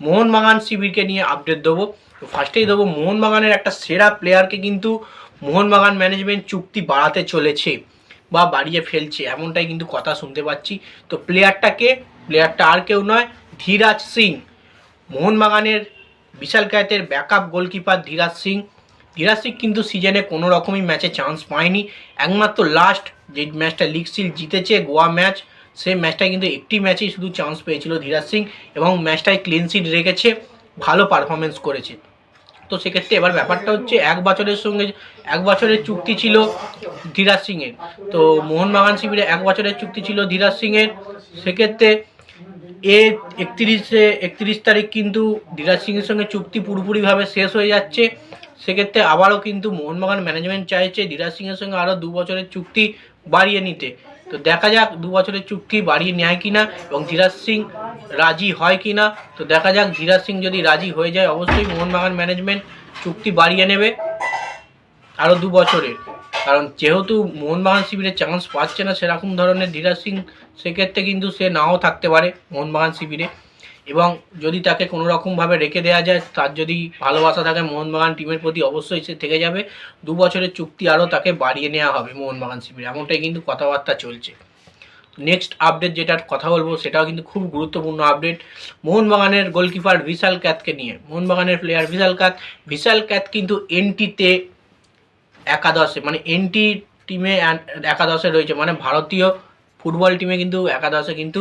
মোহনবাগান শিবিরকে নিয়ে আপডেট দেবো। তো ফার্স্টেই দেবো, মোহনবাগানের একটা সেরা প্লেয়ারকে কিন্তু মোহনবাগান ম্যানেজমেন্ট চুক্তি বাড়াতে চলেছে বা বাড়িয়ে ফেলছে, এমনটাই কিন্তু কথা শুনতে পাচ্ছি। তো প্লেয়ারটাকে প্লেয়ারটা আর কেউ নয়, ধীরাজ সিং। মোহনবাগানের বিশাল কায়তের ব্যাকআপ গোলকিপার ধীরাজ সিং। ধীরাজ সিং কিন্তু সিজনে কোনো রকমই ম্যাচে চান্স পায়নি। একমাত্র লাস্ট যে ম্যাচটা লিগ সিল জিতেছে গোয়া ম্যাচ সেই ম্যাচটায় কিন্তু একটি ম্যাচেই শুধু চান্স পেয়েছিল ধীরাজ সিং এবং ম্যাচটায় ক্লিন সিট রেখেছে, ভালো পারফরমেন্স করেছে। তো সেক্ষেত্রে এবার ব্যাপারটা হচ্ছে এক বছরের সঙ্গে, এক বছরের চুক্তি ছিল ধীরাজ সিংয়ের। তো মোহনবাগান শিবিরে এক বছরের চুক্তি ছিল ধীরাজ সিংয়ের। সেক্ষেত্রে এ একত্রিশে, একত্রিশ তারিখ কিন্তু ধীরাজ সিংয়ের সঙ্গে চুক্তি পুরোপুরিভাবে শেষ হয়ে যাচ্ছে। সেক্ষেত্রে আবারও কিন্তু মোহনবাগান ম্যানেজমেন্ট চাইছে ধীরাজ সিংয়ের সঙ্গে আরও দু বছরের চুক্তি বাড়িয়ে নিতে। তো দেখা যাক দু বছরের চুক্তি বাড়িয়ে নেয় কিনা এবং ধীরাজ সিং রাজি হয় কিনা। তো দেখা যাক ধীরাজ সিং যদি রাজি হয়ে যায়, অবশ্যই মোহনবাগান ম্যানেজমেন্ট চুক্তি বাড়িয়ে নেবে আরও দু বছরের। কারণ যেহেতু মোহনবাগান শিবিরে চান্স পাচ্ছে না সেরকম ধরনের ধীরাজ সিং, সেক্ষেত্রে কিন্তু সে নাও থাকতে পারে মোহনবাগান শিবিরে। এবং যদি তাকে কোনো রকমভাবে রেখে দেওয়া যায়, তার যদি ভালোবাসা থাকে মোহনবাগান টিমের প্রতি অবশ্যই সে থেকে যাবে। দু বছরের চুক্তি আরও তাকে বাড়িয়ে নেওয়া হবে মোহনবাগান শিবিরে। এমনটাই কিন্তু কথাবার্তা চলছে। নেক্সট আপডেট যেটার কথা বলব, সেটাও কিন্তু খুব গুরুত্বপূর্ণ আপডেট মোহনবাগানের গোলকিপার ভিশাল ক্যাথকে নিয়ে। মোহনবাগানের প্লেয়ার ভিশাল ক্যাথ ভিশাল ক্যাথ কিন্তু এনটিতে একাদশে মানে এনটি টিমে একাদশে রয়েছে। মানে ভারতীয় ফুটবল টিমে কিন্তু একাদশে কিন্তু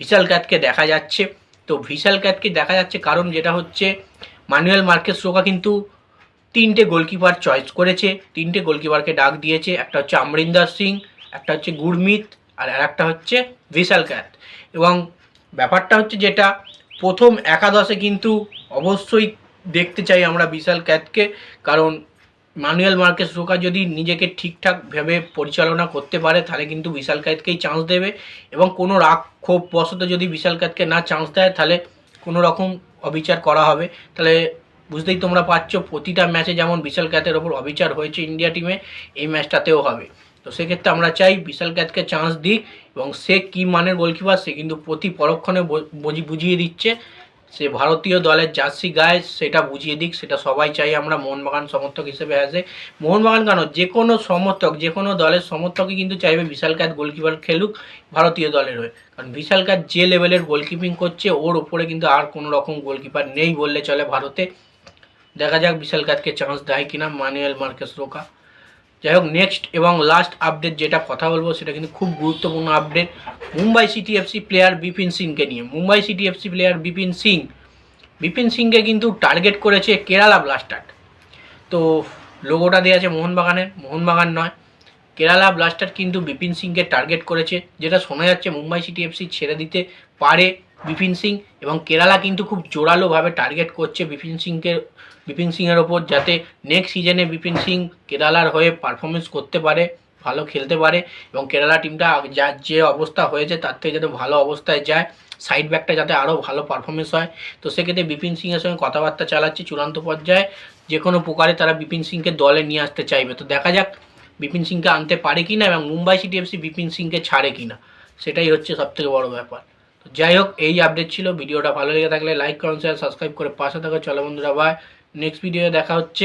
ভিশাল ক্যাথকে দেখা যাচ্ছে। তো ভিশাল ক্যাথকে দেখা যাচ্ছে কারণ যেটা হচ্ছে মানুয়েল মার্কেস রোকা কিন্তু তিনটে গোলকিপার চয়েস করেছে। তিনটে গোলকিপারকে ডাক দিয়েছে। একটা হচ্ছে আমরিন্দার সিং একটা হচ্ছে গুরমিত আর একটা হচ্ছে ভিশাল ক্যাথ এবং ব্যাপারটা হচ্ছে যেটা, প্রথম একাদশে কিন্তু অবশ্যই দেখতে চাই আমরা বিশাল ক্যাথকে কারণ মানুয়েল মার্কেস রোকা যদি নিজেকে ঠিকঠাক ভেবে পরিচালনা করতে পারে, তাহলে কিন্তু বিশাল ক্যাতকেই চান্স দেবে। এবং কোনো রাগ ক্ষোভ বশত যদি বিশাল ক্যাতকে না চান্স দেয়, তাহলে কোনো রকম অবিচার করা হবে। তাহলে বুঝতেই তোমরা পাচ্ছ প্রতিটা ম্যাচে যেমন বিশাল ক্যাতের ওপর অবিচার হয়েছে ইন্ডিয়া টিমে এই ম্যাচটাতেও হবে। তো সেক্ষেত্রে আমরা চাই বিশাল ক্যাতকে চান্স দিক, এবং সে কী মানের গোলকিপার সে কিন্তু প্রতি পরক্ষণে বুঝিয়ে দিচ্ছে। সে ভারতীয় দলের জার্সি গায়ে সেটা বুঝিয়ে দিক, সেটা সবাই চাই আমরা মোহনবাগান সমর্থক হিসেবে আসে মোহনবাগান কেন? যে কোনো সমর্থক, যে কোনো দলের সমর্থকই কিন্তু চাইবে বিশাল ক্যাত গোলকিপার খেলুক ভারতীয় দলের হয়ে। কারণ বিশাল ক্যাত যে লেভেলের গোলকিপিং করছে, ওর ওপরে কিন্তু আর কোনো রকম গোলকিপার নেই বললে চলে ভারতে। দেখা যাক বিশাল ক্যাতকে চান্স দেয় কিনা, মানুয়েল মার্কেস রোকা। যাই হোক নেক্সট এবং লাস্ট আপডেট যেটা কথা বলব সেটা কিন্তু খুব গুরুত্বপূর্ণ update Mumbai City FC player Bipin সিংকে নিয়ে। Mumbai City FC player Bipin Singh, Bipin সিংকে কিন্তু টার্গেট করেছে কেরালা ব্লাস্টার তো লোগোটা দেওয়া আছে মোহনবাগানের মোহনবাগান নয়। কেরালা ব্লাস্টার কিন্তু বিপিন সিংকে টার্গেট করেছে, যেটা শোনা যাচ্ছে মুম্বাই সিটি এফসি ছেড়ে দিতে পারে বিপিন সিং এবং কেরালা কিন্তু খুব জোরালোভাবে টার্গেট করছে বিপিন সিংকে, বিপিন সিংয়ের ওপর যাতে নেক্সট সিজনে বিপিন সিং কেরালার হয়ে পারফরমেন্স করতে পারে, ভালো খেলতে পারে এবং কেরালা টিমটা যা, যে অবস্থা হয়েছে তার থেকে যাতে ভালো অবস্থায় যায় সাইড ব্যাকটা যাতে আরও ভালো পারফরমেন্স হয়। তো সেক্ষেত্রে বিপিন সিংয়ের সঙ্গে কথাবার্তা চালাচ্ছে চূড়ান্ত পর্যায়ে, যে কোনো প্রকারে তারা বিপিন সিংকে দলে নিয়ে আসতে চাইবে। তো দেখা যাক বিপিন সিংকে আনতে পারে কি না এবং মুম্বাই সিটি এফসি বিপিন সিংকে ছাড়ে কি না সেটাই হচ্ছে সবথেকে বড় ব্যাপার। যাই হোক, এই আপডেট ছিল। ভিডিওটা ভালো লেগে থাকলে লাইক করুন শেয়ার সাবস্ক্রাইব করে পাশে থাকো। চলো বন্ধুরা বাই নেক্সট ভিডিও দেখা হচ্ছে।